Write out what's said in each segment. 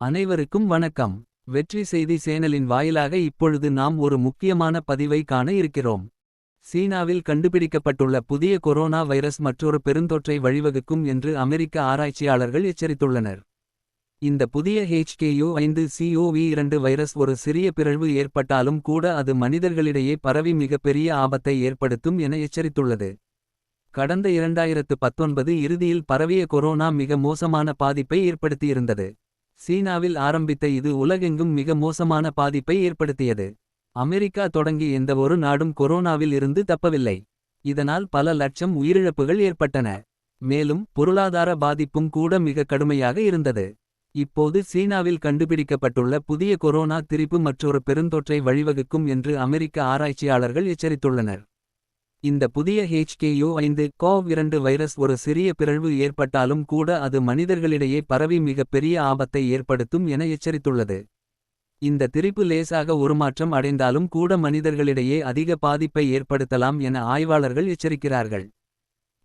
அனைவருக்கும் வணக்கம். வெற்றி செய்தி சேனலின் வாயிலாக இப்பொழுது நாம் ஒரு முக்கியமான பதிவை காண இருக்கிறோம். சீனாவில் கண்டுபிடிக்கப்பட்டுள்ள புதிய கொரோனா வைரஸ் மற்றொரு பெருந்தொற்றை வழிவகுக்கும் என்று அமெரிக்க ஆராய்ச்சியாளர்கள் எச்சரித்துள்ளனர். இந்த புதிய ஹெச்கேயு ஐந்து சிஓவி இரண்டு வைரஸ் ஒரு சிறிய பிறழ்வு ஏற்பட்டாலும் கூட அது மனிதர்களிடையே பரவி மிகப்பெரிய ஆபத்தை ஏற்படுத்தும் என எச்சரித்துள்ளது. கடந்த இரண்டாயிரத்து பத்தொன்பது இறுதியில் பரவிய கொரோனா மிக மோசமான பாதிப்பை ஏற்படுத்தியிருந்தது. சீனாவில் ஆரம்பித்த இது உலகெங்கும் மிக மோசமான பாதிப்பை ஏற்படுத்தியது. அமெரிக்கா தொடங்கி எந்தவொரு நாடும் கொரோனாவில் இருந்து தப்பவில்லை. இதனால் பல லட்சம் உயிரிழப்புகள் ஏற்பட்டன. மேலும் பொருளாதார பாதிப்பும் கூட மிக கடுமையாக இருந்தது. இப்போது சீனாவில் கண்டுபிடிக்கப்பட்டுள்ள புதிய கொரோனா திரிப்பு மற்றொரு பெருந்தொற்றை வழிவகுக்கும் என்று அமெரிக்க ஆராய்ச்சியாளர்கள் எச்சரித்துள்ளனர். இந்த புதிய ஹெச்கேயோ ஐந்து கோவ் இரண்டு வைரஸ் ஒரு சிறிய பிறழ்வு ஏற்பட்டாலும் கூட அது மனிதர்களிடையே பரவி மிகப்பெரிய ஆபத்தை ஏற்படுத்தும் என எச்சரித்துள்ளது. இந்த திரிப்பு லேசாக உருமாற்றம் அடைந்தாலும் கூட மனிதர்களிடையே அதிக பாதிப்பை ஏற்படுத்தலாம் என ஆய்வாளர்கள் எச்சரிக்கிறார்கள்.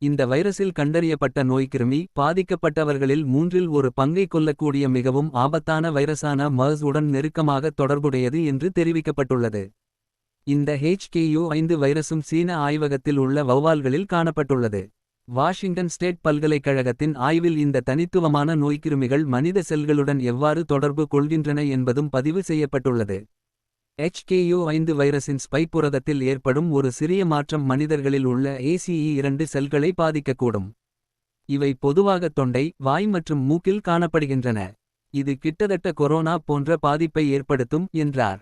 இந்த வைரஸில் கண்டறியப்பட்ட நோய்க்கிருமி பாதிக்கப்பட்டவர்களில் மூன்றில் ஒரு பங்கை கொல்லக்கூடிய மிகவும் ஆபத்தான வைரஸான மர்ஸ் உடன் நெருக்கமாக தொடர்புடையது என்று தெரிவிக்கப்பட்டுள்ளது. இந்த HKU ஐந்து வைரசும் சீன ஆய்வகத்தில் உள்ள வௌவால்களில் காணப்பட்டுள்ளது. வாஷிங்டன் ஸ்டேட் பல்கலைக்கழகத்தின் ஆய்வில் இந்த தனித்துவமான நோய்க்கிருமிகள் மனித செல்களுடன் எவ்வாறு தொடர்பு கொள்கின்றன என்பதும் பதிவு செய்யப்பட்டுள்ளது. HKU ஐந்து வைரஸின் ஸ்பைக் புரதத்தில் ஏற்படும் ஒரு சிறிய மாற்றம் மனிதர்களில் உள்ள ஏசிஇ இரண்டு செல்களை பாதிக்கக்கூடும். இவை பொதுவாக தொண்டை வாய் மற்றும் மூக்கில் காணப்படுகின்றன. இது கிட்டத்தட்ட கொரோனா போன்ற பாதிப்பை ஏற்படுத்தும் என்றார்.